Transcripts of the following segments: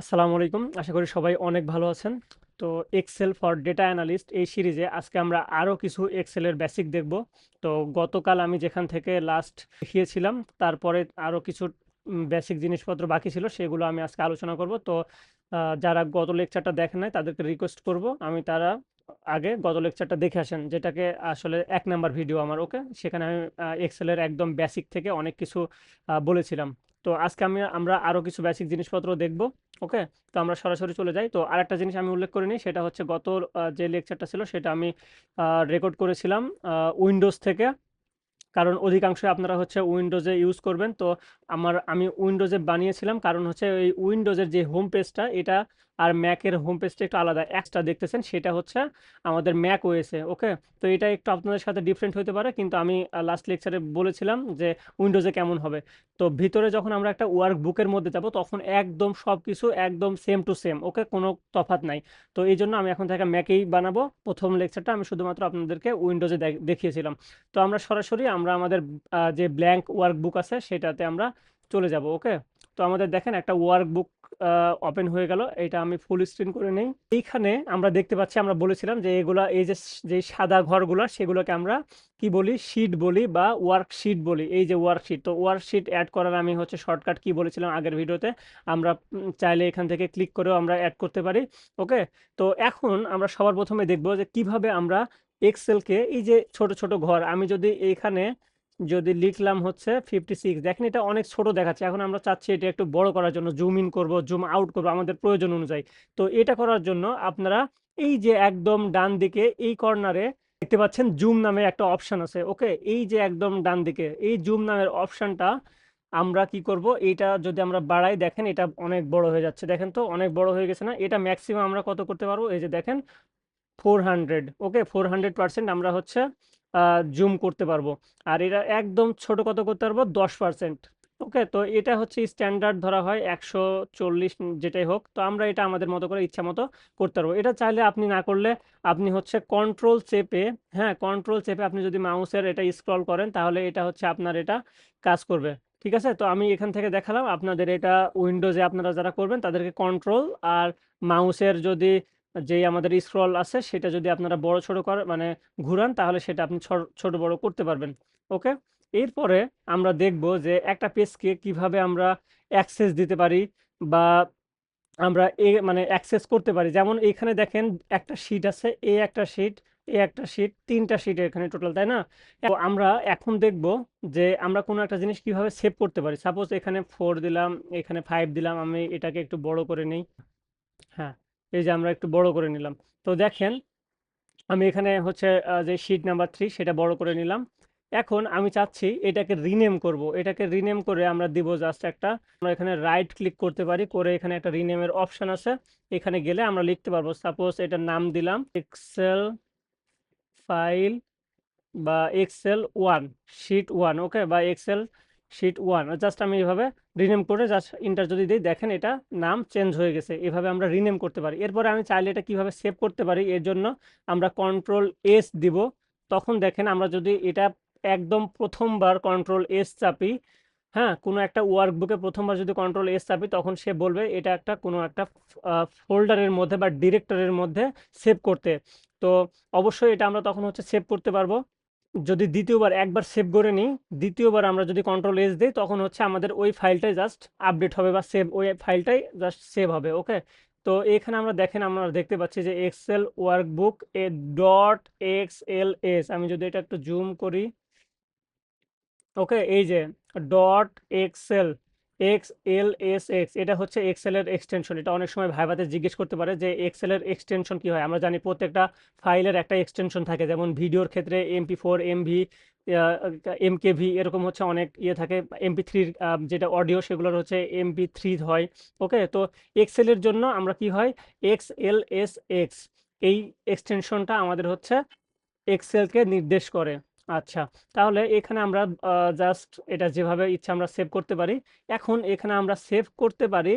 আসসালামু আলাইকুম। আশা করি সবাই অনেক ভালো আছেন। তো এক্সেল ফর ডেটা অ্যানালিস্ট এই সিরিজে আজকে আমরা আরও কিছু এক্সেলের বেসিক দেখব। তো গতকাল আমি যেখান থেকে লাস্ট দেখিয়েছিলাম, তারপরে আরও কিছু বেসিক জিনিসপত্র বাকি ছিল, সেগুলো আমি আজকে আলোচনা করব। তো যারা গত লেকচারটা দেখেন নাই, তাদেরকে রিকোয়েস্ট করব। আমি তারা আগে গত লেকচারটা দেখে আসেন, যেটাকে আসলে এক নাম্বার ভিডিও আমার ওকে সেখানে আমি এক্সেলের একদম বেসিক থেকে অনেক কিছু বলেছিলাম। তো আজকে আমি, আমরা আরও কিছু বেসিক জিনিসপত্র দেখব ওকে তো আমরা সরাসরি চলে যাই। তো আরেকটা জিনিস আমি উল্লেখ করিনি সেটা হচ্ছে গত যে লেকচারটা ছিল, সেটা আমি রেকর্ড করেছিলাম উইন্ডোজ থেকে। কারণ অধিকাংশ আপনারা হচ্ছে উইন্ডোজে ইউজ করবেন। তো আমার, আমি উইন্ডোজে বানিয়েছিলাম, কারণ হচ্ছে এই উইন্ডোজের যে হোম পেজটা এটা আর ম্যাকের হোম পেজটা একটু আলাদা। এক্সট্রা দেখতেছেন, সেটা হচ্ছে আমাদের ম্যাক ওয়েসে ওকে তো এটা একটু আপনাদের সাথে ডিফারেন্ট হতে পারে, কিন্তু আমি লাস্ট লেকচারে বলেছিলাম যে উইন্ডোজে কেমন হবে। তো ভিতরে যখন আমরা একটা ওয়ার্ক বুকের মধ্যে যাব, তখন একদম সব কিছু একদম সেম টু সেম ওকে কোনো তফাৎ নাই। তো এই জন্য আমি এখন থেকে ম্যাকেই বানাবো। প্রথম লেকচারটা আমি শুধুমাত্র আপনাদেরকে উইন্ডোজে দেখিয়েছিলাম। তো আমরা সরাসরি আমরা আমাদের যে ব্ল্যাঙ্ক ওয়ার্কবুক আছে, সেটাতে আমরা চলে যাব ওকে তো আমাদের দেখেন একটা ওয়ার্কবুক ওপেন হয়ে গেল। এটা আমি ফুল স্ক্রিন করে নেই। এইখানে আমরা দেখতে পাচ্ছি, আমরা বলেছিলাম যে এগুলা, এই যে যে সাদা ঘরগুলো, সেগুলোকে আমরা কি বলি? শিট বলি বা ওয়ার্কশিট বলি। এই যে ওয়ার্কশিট তো ওয়ার্কশিট অ্যাড করার আমি হচ্ছে শর্টকাট কি বলেছিলাম আগের ভিডিওতে? আমরা চাইলে এখান থেকে ক্লিক করেও আমরা অ্যাড করতে পারি ওকে তো এখন আমরা সবার প্রথমে দেখব যে কীভাবে আমরা এক্সেলকে এই যে ছোট ছোট ঘর, আমি যদি এইখানে যদি লিখলাম হচ্ছে ফিফটি সিক্স দেখেন এটা অনেক ছোট দেখাচ্ছে। এখন আমরা চাচ্ছি এটা একটু বড় করার জন্য জুম ইন করব জুম আউট করব, আমাদের প্রয়োজন অনুযায়ী। তো এটা করার জন্য আপনারা এই যে একদম ডান দিকে এই কর্নারে দেখতে পাচ্ছেন জুম নামে একটা অপশন আছে ওকে এই যে একদম ডান দিকে, এই জুম নামের অপশনটা আমরা কি করব? এটা যদি আমরা বাড়াই, দেখেন এটা অনেক বড় হয়ে যাচ্ছে। দেখেন তো, অনেক বড় হয়ে গেছে না? এটা ম্যাক্সিমাম আমরা কত করতে পারব? এই যে দেখেন four hundred okay four hundred percent আমরা হচ্ছে জুম করতে পারব। আর এটা একদম ছোট কত করতে পারব? দশ পার্সেন্ট ওকে তো এটা হচ্ছে স্ট্যান্ডার্ড ধরা হয় একশো চল্লিশ যেটাই হোক। তো আমরা এটা আমাদের মতো করে ইচ্ছা মতো করতে পারব। এটা চাইলে আপনি না করলে আপনি হচ্ছে কন্ট্রোল চেপে হ্যাঁ কন্ট্রোল চেপে আপনি যদি মাউসের এটা স্ক্রল করেন, তাহলে এটা হচ্ছে আপনার এটা কাজ করবে। ঠিক আছে? তো আমি এখান থেকে দেখালাম আপনাদের এটা উইন্ডোজে আপনারা যারা করবেন, তাদেরকে কন্ট্রোল আর মাউসের যদি যেই আমাদের স্ক্রল আছে সেটা যদি আপনারা বড় ছোট করে মানে ঘুরান তাহলে সেটা আপনি ছোট ছোট বড় করতে পারবেন ওকে এরপরে আমরা দেখব যে একটা পেজকে কীভাবে আমরা অ্যাক্সেস দিতে পারি বা আমরা এ মানে অ্যাক্সেস করতে পারি। যেমন এখানে দেখেন একটা শিট আছে, এ একটা শিট এ একটা শিট তিনটা শিট এখানে টোটাল তাই না? তো আমরা এখন দেখব যে আমরা কোনো একটা জিনিস কীভাবে সেভ করতে পারি। সাপোজ এখানে ফোর দিলাম, এখানে ফাইভ দিলাম, আমি এটাকে একটু বড় করে নেই। হ্যাঁ এই যে আমরা একটু বড় করে নিলাম। তো দেখেন, আমি এখানে হচ্ছে যে শিট নাম্বার থ্রি সেটা বড় করে নিলাম। এখন আমি চাচ্ছি এটাকে রিনেম করব। এটাকে রিনেম করে আমরা দিব জাস্ট একটা, আমরা এখানে রাইট ক্লিক করতে পারি, করে এখানে একটা রিনেমের অপশন আছে। এখানে গেলে আমরা লিখতে পারব সাপোজ এটার নাম দিলাম এক্সেল ফাইল বা excel one sheet one okay বা এক্সেল শিট ওয়ান জাস্ট আমি এভাবে রিনেম করে জাস্ট ইন্টার যদি দিই, দেখেন এটা নাম চেঞ্জ হয়ে গেছে। এভাবে আমরা রিনেম করতে পারি। এরপরে আমি চাইলে এটা কীভাবে সেভ করতে পারি, এর জন্য আমরা কন্ট্রোল এস দিব। তখন দেখেন আমরা যদি এটা একদম প্রথমবার কন্ট্রোল এস চাপি হ্যাঁ কোনো একটা ওয়ার্কবুকে প্রথমবার যদি কন্ট্রোল এস চাপি, তখন সে বলবে এটা একটা কোনো একটা ফোল্ডারের মধ্যে বা ডিরেক্টরের মধ্যে সেভ করতে। তো অবশ্যই এটা আমরা তখন হচ্ছে সেভ করতে পারব। যদি দ্বিতীয়বার একবার সেভ করে নিই, দ্বিতীয়বার আমরা যদি কন্ট্রোল এস দিই, তখন হচ্ছে আমাদের ওই ফাইলটাই জাস্ট আপডেট হবে বা সেভ ওই ফাইলটাই জাস্ট সেভ হবে ওকে তো এখানে আমরা দেখেন আমরা দেখতে পাচ্ছি যে এক্সেল ওয়ার্কবুক এ ডট এক্স এল এস আমি যদি এটা একটু জুম করি ওকে এই যে dot excel x l s x এটা হচ্ছে এক্সেলের এক্সটেনশন এটা অনেক সময় ভাইভাতে জিজ্ঞেস করতে পারে যে এক্সেলের এক্সটেনশন কি হয়? আমরা জানি প্রত্যেকটা ফাইলের একটা এক্সটেনশন থাকে, যেমন ভিডিওর ক্ষেত্রে এমপি ফোর এমভি এমকেভি এরকম হচ্ছে অনেক ইয়ে থাকে। এমপি থ্রির যেটা অডিও সেগুলোর হচ্ছে এমপি থ্রি হয় ওকে তো এক্সেলের জন্য আমরা কি হয়? এক্স এল এস এক্স এই এক্সটেনশনটা আমাদের হচ্ছে এক্সেলকে নির্দেশ করে। আচ্ছা তাহলে এখানে আমরা জাস্ট এটা যেভাবে ইচ্ছা আমরা সেভ করতে পারি, এখন এখানে আমরা সেভ করতে পারি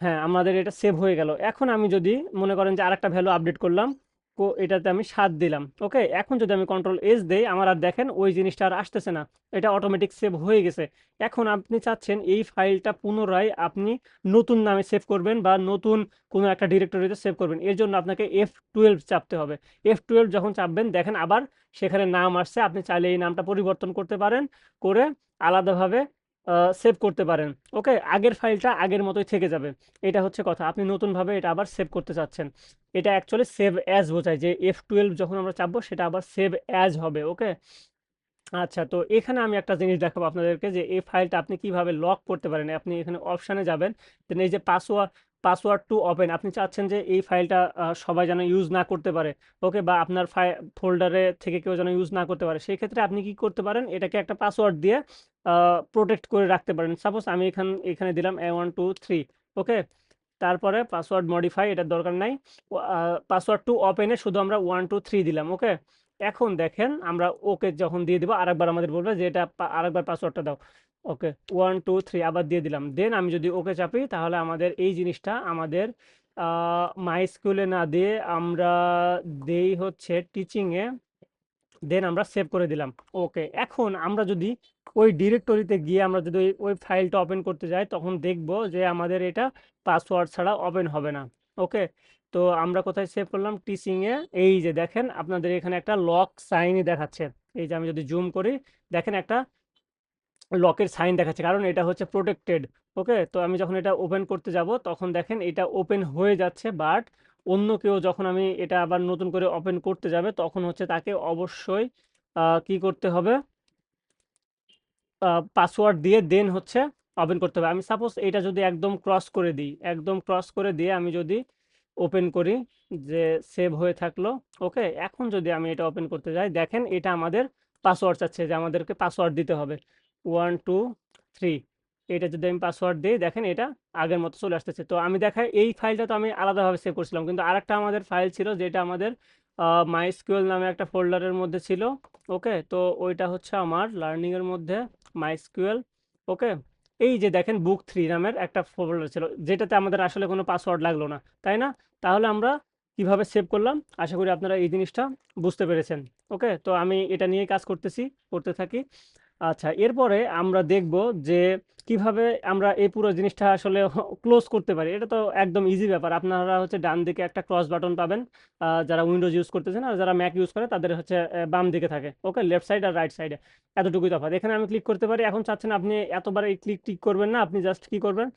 হ্যাঁ আমাদের এটা সেভ হয়ে গেল। এখন আমি যদি মনে করেন যে আরেকটা ভ্যালু আপডেট করলাম এটাতে আমি সাত দিলাম, ওকে? এখন যদি আমি কন্ট্রোল এস দেই, আমার আর দেখেন ওই জিনিসটা আর আসতেছে না, এটা অটোমেটিক সেভ হয়ে গেছে। এখন আপনি চাচ্ছেন এই ফাইলটা পুনরায় আপনি নতুন নামে সেভ করবেন বা নতুন কোনো একটা ডিরেক্টরিতে সেভ করবেন। এর জন্য আপনাকে এফ টুয়েলভ চাপতে হবে। এফ টুয়েলভ যখন চাপবেন, দেখেন আবার সেখানে নাম আসছে, আপনি চাইলে এই নামটা পরিবর্তন করতে পারেন, করে আলাদাভাবে সেভ করতে পারেন। ওকে আগের ফাইলটা আগের মতোই থেকে যাবে। এটা হচ্ছে কথা। আপনি নতুনভাবে এটা আবার সেভ করতে চাচ্ছেন। এটা অ্যাকচুয়ালি সেভ অ্যাজ বোঝায় যে এফ টুয়েলভ যখন আমরা চাপবো, সেটা আবার সেভ অ্যাজ হবে। ওকে আচ্ছা তো এখানে আমি একটা জিনিস দেখাবো আপনাদেরকে যে এই ফাইলটা আপনি কীভাবে লক করতে পারেন। আপনি এখানে অপশানে যাবেন, দেন এই যে পাসওয়ার্ড পাসওয়ার্ড টু ওপেন, আপনি চাচ্ছেন যে এই ফাইলটা সবাই যেন ইউজ না করতে পারে, ওকে, বা আপনার ফাই, ফোল্ডারে থেকে কেউ যেন ইউজ না করতে পারে। সেই ক্ষেত্রে আপনি কি করতে পারেন, এটাকে একটা পাসওয়ার্ড দিয়ে প্রোটেক্ট করে রাখতে পারেন। সাপোজ আমি এখান, এখানে দিলাম A one two three okay? তারপরে পাসওয়ার্ড মডিফাই এটার দরকার নাই। পাসওয়ার্ড টু ওপেনে শুধু আমরা ওয়ান টু থ্রি দিলাম, ওকে? এখন দেখেন আমরা ওকে যখন দিয়ে দিব, আরেকবার আমাদের বলবে যে এটা আরেকবার পাসওয়ার্ডটা দাও। ওকে ওয়ান টু থ্রি আবার দিয়ে দিলাম। দেন আমি যদি ওকে চাপি তাহলে আমাদের এই জিনিসটা আমাদের মাই স্কুলে না দিয়ে আমরা দেই হচ্ছে টিচিংয়ে দেন আমরা সেভ করে দিলাম। ওকে, এখন আমরা যদি ওই ডিরেক্টরিতে গিয়ে আমরা যদি ওই ফাইলটা ওপেন করতে যাই, তখন দেখব যে আমাদের এটা পাসওয়ার্ড ছাড়া ওপেন হবে না। ওকে তো আমরা কোথায় সেভ করলাম? টিচিংয়ে এই যে দেখেন, আপনাদের এখানে একটা লক সাইনই দেখাচ্ছে। এই যে আমি যদি জুম করি, দেখেন একটা লকের সাইন দেখাচ্ছে। কারণ এটা হচ্ছে প্রোটেক্টেড ওকে তো আমি যখন এটা ওপেন করতে যাব, তখন দেখেন এটা ওপেন হয়ে যাচ্ছে বাট অন্য কেউ যখন আমি এটা আবার নতুন করে ওপেন করতে যাবে, তখন হচ্ছে তাকে অবশ্যই কি করতে হবে? পাসওয়ার্ড দিয়ে দেন হচ্ছে ওপেন করতে হবে। আমি সাপোজ এটা যদি একদম ক্রস করে দিই, একদম ক্রস করে দিয়ে আমি যদি ওপেন করি যে সেভ হয়ে থাকল। ওকে এখন যদি আমি এটা ওপেন করতে যাই, দেখেন এটা আমাদের পাসওয়ার্ড চাচ্ছে যে আমাদেরকে পাসওয়ার্ড দিতে হবে। ওয়ান টু থ্রি এটা যদি আমি পাসওয়ার্ড দিই, দেখেন এটা আগের মতো চলে আসতেছে। তো আমি দেখাই এই ফাইলটা তো আমি আলাদাভাবে সেভ করছিলাম, কিন্তু আরেকটা আমাদের ফাইল ছিল যেটা আমাদের মাইস্কুয়েল নামে একটা ফোল্ডারের মধ্যে ছিল। ওকে তো ওইটা হচ্ছে আমার লার্নিংয়ের মধ্যে মাইস্কুয়েল ওকে এই যে দেখেন বুক থ্রি নামের একটা ফোল্ডার ছিল, যেটাতে আমাদের আসলে কোনো পাসওয়ার্ড লাগল না, তাই না? তাহলে আমরা কীভাবে সেভ করলাম? আশা করি আপনারা এই জিনিসটা বুঝতে পেরেছেন। ওকে তো আমি এটা নিয়ে কাজ করতেছি, করতে থাকি। আচ্ছা এরপরে আমরা দেখব যে কীভাবে আমরা এই পুরো জিনিসটা আসলে ক্লোজ করতে পারি। এটা তো একদম ইজি ব্যাপার। আপনারা হচ্ছে ডান দিকে একটা ক্রস বাটন পাবেন। যারা উইন্ডোজ ইউজ করতেছেন আর যারা ম্যাক ইউজ করে, তাদের হচ্ছে বাম দিকে থাকে। ওকে লেফট সাইড আর রাইট সাইডে এতটুকুই তফাৎ। এখানে আমি ক্লিক করতে পারি। এখন চাচ্ছেন আপনি এতবার এই ক্লিক টিক করবেন না, আপনি জাস্ট কি করবেন?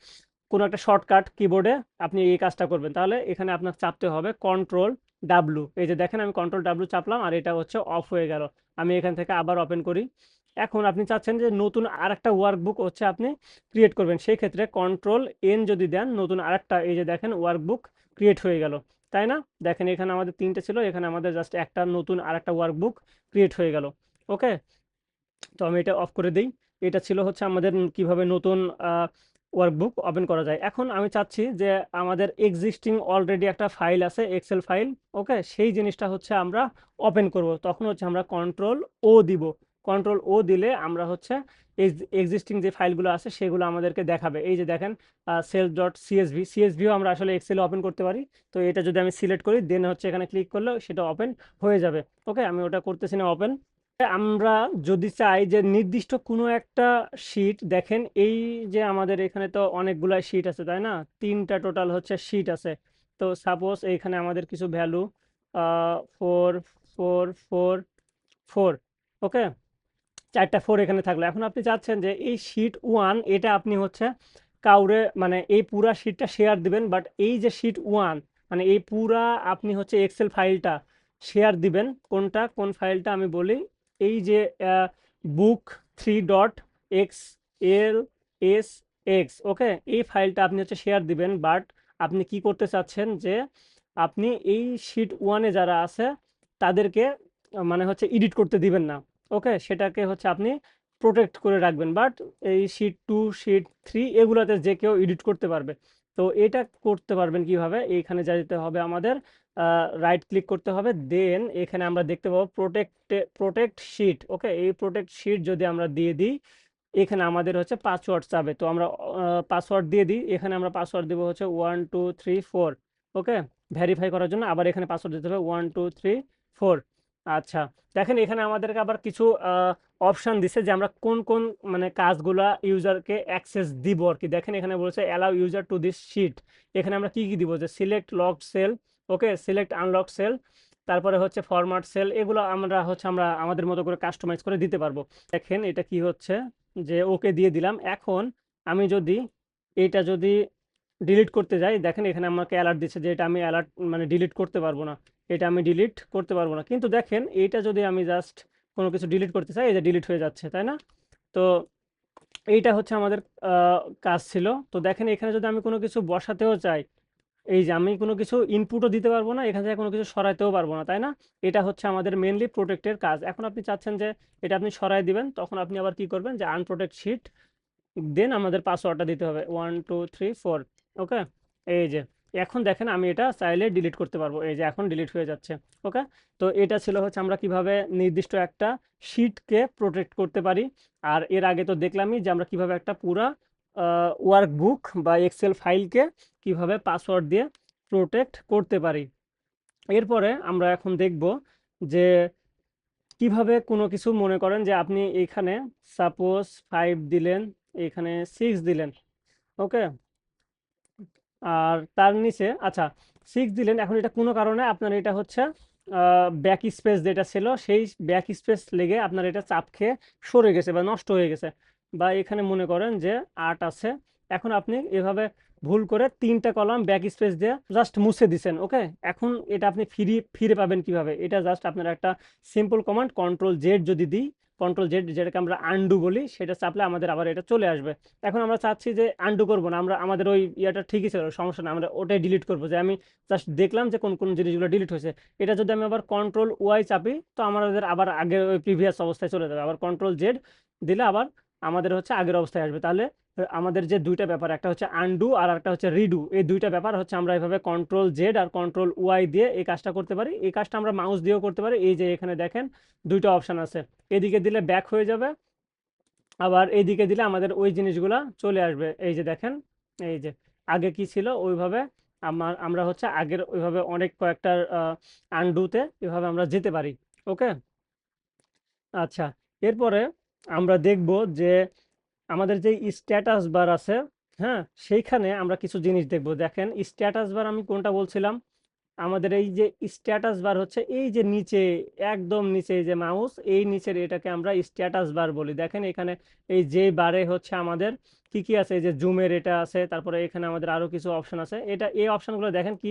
কোনো একটা শর্টকাট কিবোর্ডে আপনি এই কাজটা করবেন। তাহলে এখানে আপনার চাপতে হবে কন্ট্রোল ডাব্লু এই যে দেখেন আমি কন্ট্রোল ডাব্লু চাপলাম আর এটা হচ্ছে অফ হয়ে গেল। আমি এখান থেকে আবার ওপেন করি। এখন আপনি চাচ্ছেন যে নতুন আরেকটা ওয়ার্কবুক হচ্ছে আপনি ক্রিয়েট করবেন। সেই ক্ষেত্রে কন্ট্রোল এন যদি দেন, নতুন আরেকটা এই যে দেখেন ওয়ার্কবুক ক্রিয়েট হয়ে গেল। তাই না? দেখেন এখানে আমাদের তিনটে ছিল, এখানে আমাদের জাস্ট একটা নতুন আরেকটা ওয়ার্কবুক ক্রিয়েট হয়ে গেল। ওকে তো আমি এটা অফ করে দিই। এটা ছিল হচ্ছে আমাদের কীভাবে নতুন ওয়ার্কবুক ওপেন করা যায়। এখন আমি চাচ্ছি যে আমাদের এক্সিস্টিং অলরেডি একটা ফাইল আছে এক্সেল ফাইল ওকে সেই জিনিসটা হচ্ছে আমরা ওপেন করব। তখন হচ্ছে আমরা কন্ট্রোল ও দিব। কন্ট্রোল ও দিলে আমরা হচ্ছে এক্সিস্টিং যে ফাইলগুলো আছে সেগুলো আমাদেরকে দেখাবে। এই যে দেখেন সেলস ডট সিএসভি সিএসভিও আমরা আসলে এক্সেলে ওপেন করতে পারি। তো এটা যদি আমি সিলেক্ট করি দেন হচ্ছে এখানে ক্লিক করলে সেটা ওপেন হয়ে যাবে। ওকে আমি ওটা করতেছি না ওপেন আমরা যদি চাই যে নির্দিষ্ট কোনো একটা শিট দেখেন এই যে আমাদের এখানে তো অনেকগুলা শিট আছে, তাই না? তিনটা টোটাল হচ্ছে শিট আছে। তো সাপোজ এইখানে আমাদের কিছু value four four four four okay চারটা ফোর এখানে থাকল। এখন আপনি চাচ্ছেন যে এই শিট ওয়ান এটা আপনি হচ্ছে কাউরে মানে এই পুরা শিটটা শেয়ার দিবেন বাট এই যে শিট ওয়ান মানে এই পুরা আপনি হচ্ছে এক্সেল ফাইলটা শেয়ার দিবেন, কোনটা? কোন ফাইলটা আমি বলি, এই যে book three dot x l s x okay এই ফাইলটা আপনি হচ্ছে শেয়ার দিবেন বাট আপনি কি করতে চাচ্ছেন যে আপনি এই শিট ওয়ানে যারা আছে, তাদেরকে মানে হচ্ছে এডিট করতে দিবেন না। ওকে, সেটাকে হচ্ছে আপনি প্রোটেক্ট করে রাখবেন। বাট এই শিট টু শিট থ্রি এগুলোতে যে কেউ এডিট করতে পারবে। তো এটা করতে পারবেন কীভাবে? এইখানে যা যেতে হবে আমাদের রাইট ক্লিক করতে হবে। দেন এখানে আমরা দেখতে পাবো প্রোটেক্ট প্রোটেক্ট শিট ওকে? এই প্রোটেক্ট শিট যদি আমরা দিয়ে দিই, এখানে আমাদের হচ্ছে পাসওয়ার্ড চাবে। তো আমরা পাসওয়ার্ড দিয়ে দিই, এখানে আমরা পাসওয়ার্ড দেবো হচ্ছে one two three four okay? Verify করার জন্য আবার এখানে পাসওয়ার্ড দিতে হবে ওয়ান টু থ্রি ফোর আচ্ছা দেখেন এখানে আমাদেরকে আবার কিছু অপশান দিছে যে আমরা কোন কোন মানে কাজগুলা ইউজারকে অ্যাক্সেস দিব আর কি। দেখেন এখানে বলছে allow user to this sheet এখানে আমরা কি কি দিব? যে select lock cell okay select unlock cell তারপরে হচ্ছে ফরম্যাট সেল এগুলো আমরা হচ্ছে আমরা আমাদের মতো করে কাস্টমাইজ করে দিতে পারব। দেখেন এটা কি হচ্ছে? যে ওকে দিয়ে দিলাম। এখন আমি যদি এইটা যদি ডিলিট করতে যাই, দেখেন এখানে আমাকে অ্যালার্ট দিচ্ছে যে এটা আমি অ্যালার্ট মানে ডিলিট করতে পারব না। এটা আমি ডিলিট করতে পারব না। কিন্তু দেখেন, এইটা যদি আমি জাস্ট কোনো কিছু ডিলিট করতে চাই যে ডিলিট হয়ে যাচ্ছে, তাই না? তো এইটা হচ্ছে আমাদের কাজ ছিল। তো দেখেন, এখানে যদি আমি কোনো কিছু বসাতেও চাই, এই যে আমি কোনো কিছু ইনপুটও দিতে পারব না, এখান থেকে কোনো কিছু সরাইতেও পারব না, তাই না? এটা হচ্ছে আমাদের মেনলি প্রোটেক্টের কাজ। এখন আপনি চাচ্ছেন যে এটা আপনি সরাই দিবেন, তখন আপনি আবার কি করবেন যে আনপ্রোটেক্ট শিট দেন আমাদের পাসওয়ার্ডটা দিতে হবে। One two three four okay এই যে এখন দেখেন আমি এটা চাইলে ডিলিট করতে পারব। এই যে এখন ডিলিট হয়ে যাচ্ছে। ওকে তো এটা ছিল হচ্ছে আমরা কীভাবে নির্দিষ্ট একটা শিটকে প্রোটেক্ট করতে পারি। আর এর আগে তো দেখলামই যে আমরা কীভাবে একটা পুরা ওয়ার্কবুক বা এক্সেল ফাইলকে কীভাবে পাসওয়ার্ড দিয়ে প্রোটেক্ট করতে পারি। এরপরে আমরা এখন দেখব যে কীভাবে কোনো কিছু মনে করেন যে আপনি এখানে সাপোজ ফাইভ দিলেন, এখানে সিক্স দিলেন। ওকে আর তার নিচে আচ্ছা সিক্স দিলেন। এখন এটা কোনো কারণে আপনার এটা হচ্ছে ব্যাক স্পেস যেটা ছিল, সেই ব্যাক স্পেস লেগে আপনার এটা চাপ খেয়ে সরে গেছে বা নষ্ট হয়ে গেছে। বা এখানে মনে করেন যে আট আছে। এখন আপনি এভাবে ভুল করে তিনটা কলাম ব্যাক স্পেস দিয়ে জাস্ট মুছে দিছেন ওকে এখন এটা আপনি ফিরে ফিরে পাবেন কীভাবে? এটা জাস্ট আপনার একটা সিম্পল কমান্ড কন্ট্রোল জেড যদি দিই কন্ট্রোল জেড যেটাকে আমরা আন্ডু বলি, সেটা চাপলে আমাদের আবার এটা চলে আসবে। এখন আমরা চাচ্ছি যে আন্ডু করব না, আমরা, আমাদের ওই ইয়েটা ঠিকই ছিল, সমস্যা না আমরা ওটাই ডিলিট করব। যে আমি জাস্ট দেখলাম যে কোন কোন জিনিসগুলো ডিলিট হয়েছে, এটা যদি আমি আবার কন্ট্রোল ওয়াই চাপি, তো আমাদের আবার আগের ওই প্রিভিয়াস অবস্থায় চলে যাবে। আবার কন্ট্রোল জেড দিলে আবার আমাদের হচ্ছে আগের অবস্থায় আসবে। তাহলে আমাদের যে দুইটা ব্যাপার, একটা হচ্ছে আনডু আর একটা হচ্ছে রিডু এই দুইটা ব্যাপার হচ্ছে আমরা এভাবে কন্ট্রোল জেড আর কন্ট্রোল ওয়াই দিয়ে এই কাজটা করতে পারি। এই কাজটা আমরা মাউস দিয়েও করতে পারি। এই যে এখানে দেখেন, দুইটা অপশান আছে। এদিকে দিলে ব্যাক হয়ে যাবে, আবার এইদিকে দিলে আমাদের ওই জিনিসগুলা চলে আসবে। এই যে দেখেন, এই যে আগে কি ছিল? ওইভাবে আমার, আমরা হচ্ছে আগের ওইভাবে অনেক কয়েকটা আন্ডুতে এভাবে আমরা যেতে পারি। ওকে? আচ্ছা এরপরে আমরা দেখব যে আমাদের যে স্ট্যাটাস বার আছে হ্যাঁ সেইখানে আমরা কিছু জিনিস দেখব। দেখেন স্ট্যাটাস বার আমি কোনটা বলছিলাম? আমাদের এই যে স্ট্যাটাস বার হচ্ছে, এই যে নিচে, একদম নিচে এই যে মাউস এই নিচের এটাকে আমরা স্ট্যাটাস বার বলি। দেখেন, এখানে এই যে বারে হচ্ছে আমাদের কি কি আছে? এই যে জুমের এটা আছে, তারপরে এখানে আমাদের আরও কিছু অপশন আছে। এটা, এই অপশনগুলো দেখেন কি?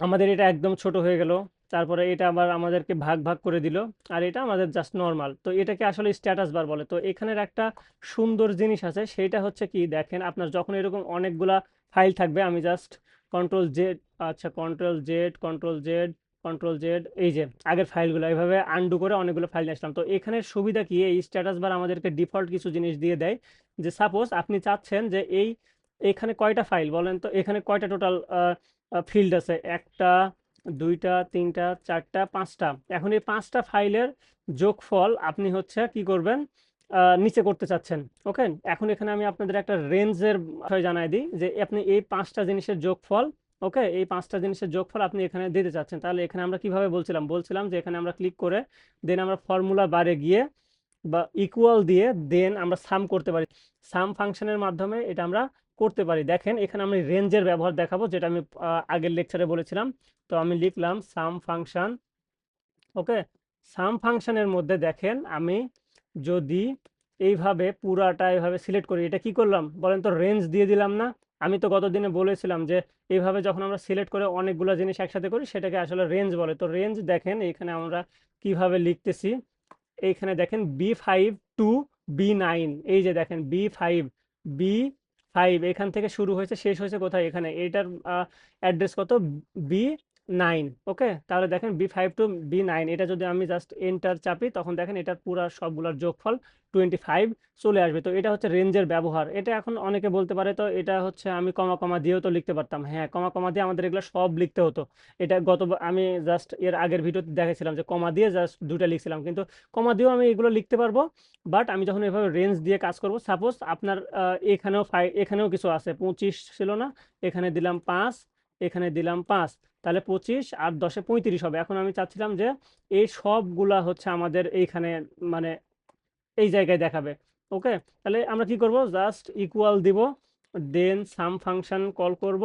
আমাদের এটা একদম ছোট হয়ে গেল। তারপরে এটা আবার আমাদেরকে ভাগ ভাগ করে দিল। আর এটা আমাদের জাস্ট নর্মাল তো এটাকে আসলে স্ট্যাটাস বার বলে। তো এখানের একটা সুন্দর জিনিস আছে সেটা হচ্ছে কি, দেখেন আপনার যখন এরকম অনেকগুলা ফাইল থাকবে, আমি জাস্ট কন্ট্রোল জেড আচ্ছা control Z control Z control Z এই যে আগের ফাইলগুলো এইভাবে আনডু করে অনেকগুলো ফাইল নিয়ে আসলাম। তো এখানের সুবিধা কি, এই স্ট্যাটাস বার আমাদেরকে ডিফল্ট কিছু জিনিস দিয়ে দেয়। যে সাপোজ আপনি চাচ্ছেন যে এই, এখানে কয়টা ফাইল বলেন তো, এখানে কয়টা টোটাল ফিল্ড আছে? একটা দুইটা, তিনটা, চারটা, পাঁচটা। এখন এই পাঁচটা ফাইলের যোগফল আপনি হচ্ছে কি করবেন? নিচে করতে চাচ্ছেন, ওকে? এখন এখানে আমি আপনাদের একটা রেঞ্জের বিষয় জানাই দিই, যে আপনি এই পাঁচটা জিনিসের যোগফল, ওকে? এই পাঁচটা জিনিসের যোগফল আপনি এখানে দিতে চাচ্ছেন। তাহলে এখানে আমরা কীভাবে বলছিলাম? বলছিলাম যে এখানে আমরা ক্লিক করে দেন আমরা ফর্মুলা বারে গিয়ে বা ইকুয়াল দিয়ে দেন আমরা সাম করতে পারি। সাম ফাংশনের মাধ্যমে এটা আমরা করতে পারি। দেখেন, এখানে আমি রেঞ্জের ব্যবহার দেখাবো, যেটা আমি আগের লেকচারে বলেছিলাম। তো আমি লিখলাম সাম ফাংশান, ওকে? সাম ফাংশানের মধ্যে দেখেন, আমি যদি এইভাবে পুরাটা এইভাবে সিলেক্ট করি, এটা কি করলাম? বলেন তো রেঞ্জ দিয়ে দিলাম না। আমি তো গত দিনে বলেছিলাম যে, এইভাবে যখন আমরা সিলেক্ট করে অনেকগুলো জিনিস একসাথে করি, সেটাকে আসলে রেঞ্জ বলে। তো রেঞ্জ দেখেন, এখানে আমরা কীভাবে লিখতেছি? এইখানে দেখেন, B five two B nine. এই যে দেখেন, বি ফাইভ, বি ফাইভ এখান থেকে শুরু হয়েছে শেষ হয়েছে কোথায়? এখানে। এটার অ্যাড্রেস কত? বি নাইন ওকে তাহলে দেখেন B five two B nine এটা যদি আমি জাস্ট এন্টার চাপি, তখন দেখেন এটার পুরো সবগুলোর যোগফল টোয়েন্টি ফাইভ চলে আসবে। তো এটা হচ্ছে রেঞ্জের ব্যবহার। এটা এখন অনেকে বলতে পারে, তো এটা হচ্ছে আমি কমা কমা দিয়েও তো লিখতে পারতাম। হ্যাঁ কমা কমা দিয়ে আমাদের এগুলো সব লিখতে হতো। এটা গত আমি জাস্ট এর আগের ভিডিওতে দেখেছিলাম যে কমা দিয়ে জাস্ট দুটা লিখছিলাম। কিন্তু কমা দিয়েও আমি এগুলো লিখতে পারব বাট আমি যখন এভাবে রেঞ্জ দিয়ে কাজ করব সাপোজ আপনার এখানেও ফাই এখানেও কিছু আছে। পঁচিশ ছিল না, এখানে দিলাম পাঁচ, এখানে দিলাম পাঁচ। তাহলে পঁচিশ আর দশে পঁয়ত্রিশ হবে। এখন আমি চাচ্ছিলাম যে এই সবগুলা হচ্ছে আমাদের এইখানে মানে এই জায়গায় দেখাবে। ওকে? তাহলে আমরা কি করব? জাস্ট ইকুয়াল দিব দেন সাম ফাংশন কল করব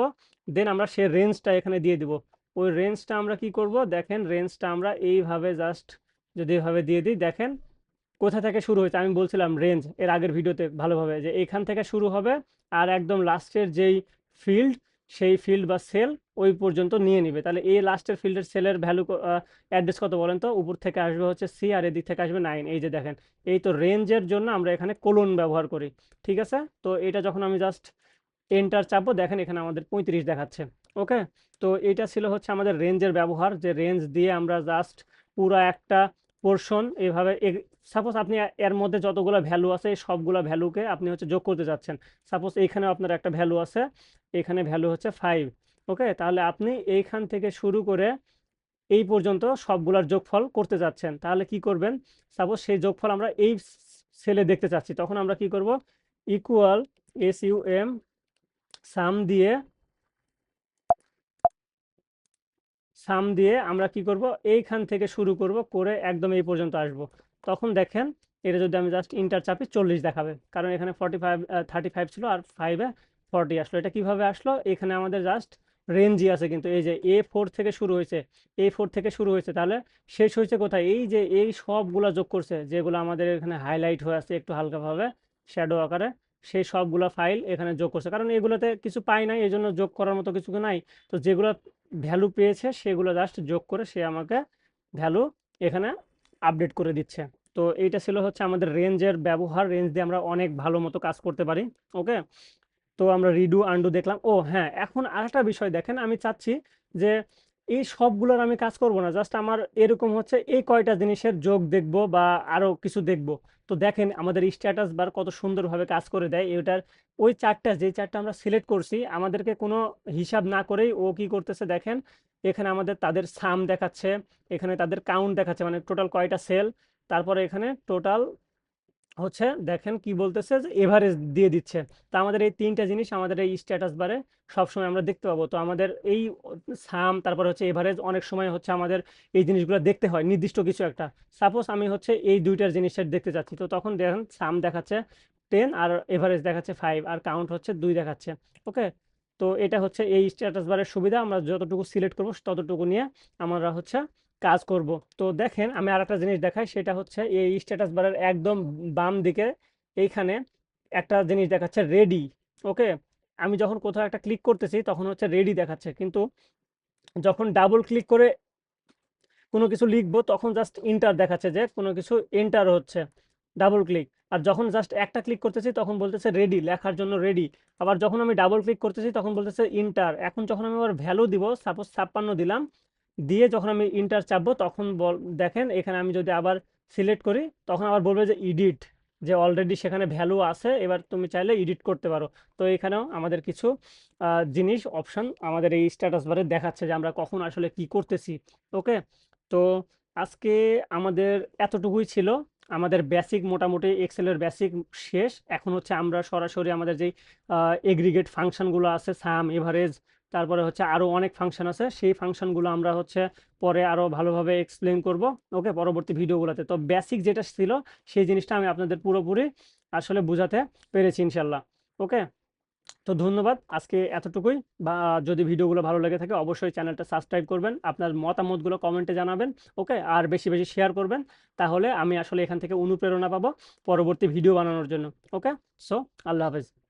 দেন আমরা সে রেঞ্জটা এখানে দিয়ে দিব। ওই রেঞ্জটা আমরা কি করব? দেখেন রেঞ্জটা আমরা এইভাবে জাস্ট যদি এভাবে দিয়ে দিই, দেখেন কোথা থেকে শুরু হয়েছে? আমি বলছিলাম রেঞ্জ এর আগের ভিডিওতে ভালোভাবে যে এখান থেকে শুরু হবে আর একদম লাস্টের যেই ফিল্ড সেই ফিল্ড বা সেল ওই পর্যন্ত নিয়ে নিবে। তাহলে এই লাস্টের ফিল্ডের সেলের ভ্যালু অ্যাড্রেস কত বলেন তো? উপর থেকে আসবে হচ্ছে সি আর এদিক থেকে আসবে নাইন এই যে দেখেন, এই তো রেঞ্জের জন্য আমরা এখানে কোলন ব্যবহার করি। ঠিক আছে? তো এটা যখন আমি জাস্ট এন্টার চাপবো, দেখেন এখানে আমাদের পঁয়ত্রিশ দেখাচ্ছে। ওকে তো এটা ছিল হচ্ছে আমাদের রেঞ্জের ব্যবহার। যে রেঞ্জ দিয়ে আমরা জাস্ট পুরো একটা পোর্শন এইভাবে সাপোজ আপনি এর মধ্যে যতগুলো ভ্যালু আছে এই সবগুলো ভ্যালুকে আপনি হচ্ছে যোগ করতে যাচ্ছেন সাপোজ এইখানে আপনার একটা ভ্যালু আছে এখানে ভ্যালু হচ্ছে ফাইভ ওকে তাহলে আপনি এইখান থেকে শুরু করে এই পর্যন্ত সবগুলোর যোগফল করতে যাচ্ছেন তাহলে কি করবেন? সাপোজ সেই যোগফল আমরা এই সেলে দেখতে চাচ্ছি, তখন আমরা কি করব? Equal S U M sum দিয়ে সাম দিয়ে আমরা কি করব? এইখান থেকে শুরু করব, করে একদম এই পর্যন্ত আসব। তখন দেখেন, এটা যদি আমি জাস্ট ইন্টার চাপি চল্লিশ দেখাবে। কারণ এখানে ফর্টি ফাইভ থার্টি ফাইভ ছিল আর ফাইভে ফর্টি আসলো। এটা কীভাবে আসলো? এখানে আমাদের জাস্ট রেঞ্জই আছে কিন্তু। এই যে এ ফোর থেকে শুরু হয়েছে এ ফোর থেকে শুরু হয়েছে, তাহলে শেষ হয়েছে কোথায়? এই যে, এই সবগুলা যোগ করছে, যেগুলো আমাদের এখানে হাইলাইট হয়ে আছে একটু হালকাভাবে শ্যাডো আকারে। সেই সবগুলো ফাইল এখানে যোগ করছে। কারণ এগুলোতে কিছু পাই নাই এই জন্য যোগ করার মতো কিছু নাই। তো যেগুলো ভ্যালু পেয়েছে, সেগুলো জাস্ট যোগ করে সে আমাকে ভ্যালু এখানে আপডেট করে দিচ্ছে। তো এইটা ছিল হচ্ছে আমাদের রেঞ্জের ব্যবহার। রেঞ্জ দিয়ে আমরা অনেক ভালো মতো কাজ করতে পারি ওকে তো আমরা রিডু আন্ডু দেখলাম। ও হ্যাঁ এখন আরেকটা বিষয় দেখেন, আমি চাচ্ছি যে এই সবগুলোর আমি কাজ করব না জাস্ট আমার এরকম হচ্ছে এই কয়টা জিনিসের যোগ দেখব বা আরও কিছু দেখব। তো দেখেন আমাদের স্ট্যাটাস বার কত সুন্দরভাবে কাজ করে দেয়, এটার ওই চারটা, যে চারটা আমরা সিলেক্ট করছি, আমাদেরকে কোনো হিসাব না করেই ও কি করতেছে দেখেন, এখানে আমাদের তাদের সাম দেখাচ্ছে, এখানে তাদের কাউন্ট দেখাচ্ছে মানে টোটাল কয়টা সেল তারপরে এখানে টোটাল হচ্ছে দেখেন কি বলতেছে যে এভারেজ দিয়ে দিচ্ছে। তা আমাদের এই তিনটা জিনিস আমাদের এই স্ট্যাটাস বারে সবসময় আমরা দেখতে পাবো। তো আমাদের এই সাম তারপর হচ্ছে এভারেজ অনেক সময় হচ্ছে আমাদের এই জিনিসগুলো দেখতে হয়, নির্দিষ্ট কিছু একটা। সাপোজ আমি হচ্ছে এই দুইটার জিনিসটা দেখতে চাচ্ছি তো তখন দেখেন সাম দেখাচ্ছে টেন আর এভারেজ দেখাচ্ছে ফাইভ আর কাউন্ট হচ্ছে দুই দেখাচ্ছে ওকে তো এটা হচ্ছে এই স্ট্যাটাস বারের সুবিধা। আমরা যতটুকু সিলেক্ট করব, ততটুকু নিয়ে আমরা হচ্ছে কাজ করব। তো দেখেন, আমি আর একটা জিনিস দেখাই, সেটা হচ্ছে এই স্ট্যাটাস বারের একদম বাম দিকে এইখানে একটা জিনিস দেখাচ্ছে রেডি ওকে আমি যখন কোথাও একটা ক্লিক করতেছি, তখন হচ্ছে রেডি দেখাচ্ছে। কিন্তু যখন ডাবল ক্লিক করে কোনো কিছু লিখব, তখন জাস্ট ইন্টার দেখাচ্ছে যে কোনো কিছু এন্টার হচ্ছে ডাবল ক্লিক আর যখন জাস্ট একটা ক্লিক করতেছি, তখন বলতেছে রেডি লেখার জন্য রেডি আবার যখন আমি ডাবল ক্লিক করতেছি, তখন বলতেছে ইন্টার এখন যখন আমি আবার ভ্যালু দিব সাপোজ ছাপ্পান্ন দিলাম দিয়ে যখন আমি ইন্টার চাপবো, তখন দেখেন এখানে আমি যদি আবার সিলেক্ট করি, তখন আবার বলবে যে এডিট যে অলরেডি সেখানে ভ্যালু আছে, এবার তুমি চাইলে এডিট করতে পারো। তো এখানেও আমাদের কিছু জিনিস অপশন আমাদের এই স্ট্যাটাস বারে দেখাচ্ছে যে আমরা কখন আসলে কি করতেছি ওকে তো আজকে আমাদের এতটুকুই ছিল। আমাদের বেসিক মোটামুটি এক্সেলের বেসিক শেষ। এখন হচ্ছে আমরা সরাসরি আমাদের যেই এগ্রিগেট ফাংশনগুলো আছে সাম এভারেজ তারপরে হচ্ছে আরও অনেক ফাংশন আছে। সেই ফাংশনগুলো আমরা হচ্ছে পরে আরও ভালোভাবে এক্সপ্লেন করব। ওকে পরবর্তী ভিডিওগুলোতে তো বেসিক যেটা ছিল, সেই জিনিসটা আমি আপনাদের পুরোপুরি আসলে বোঝাতে পেরেছি ইনশাল্লাহ ওকে তো ধন্যবাদ। আজকে এতটুকুই। বা যদি ভিডিওগুলো ভালো লেগে থাকে, অবশ্যই চ্যানেলটা সাবস্ক্রাইব করবেন। আপনার মতামতগুলো কমেন্টে জানাবেন। ওকে আর বেশি বেশি শেয়ার করবেন। তাহলে আমি আসলে এখান থেকে অনুপ্রেরণা পাবো পরবর্তী ভিডিও বানানোর জন্য। ওকে সো আল্লাহ হাফেজ।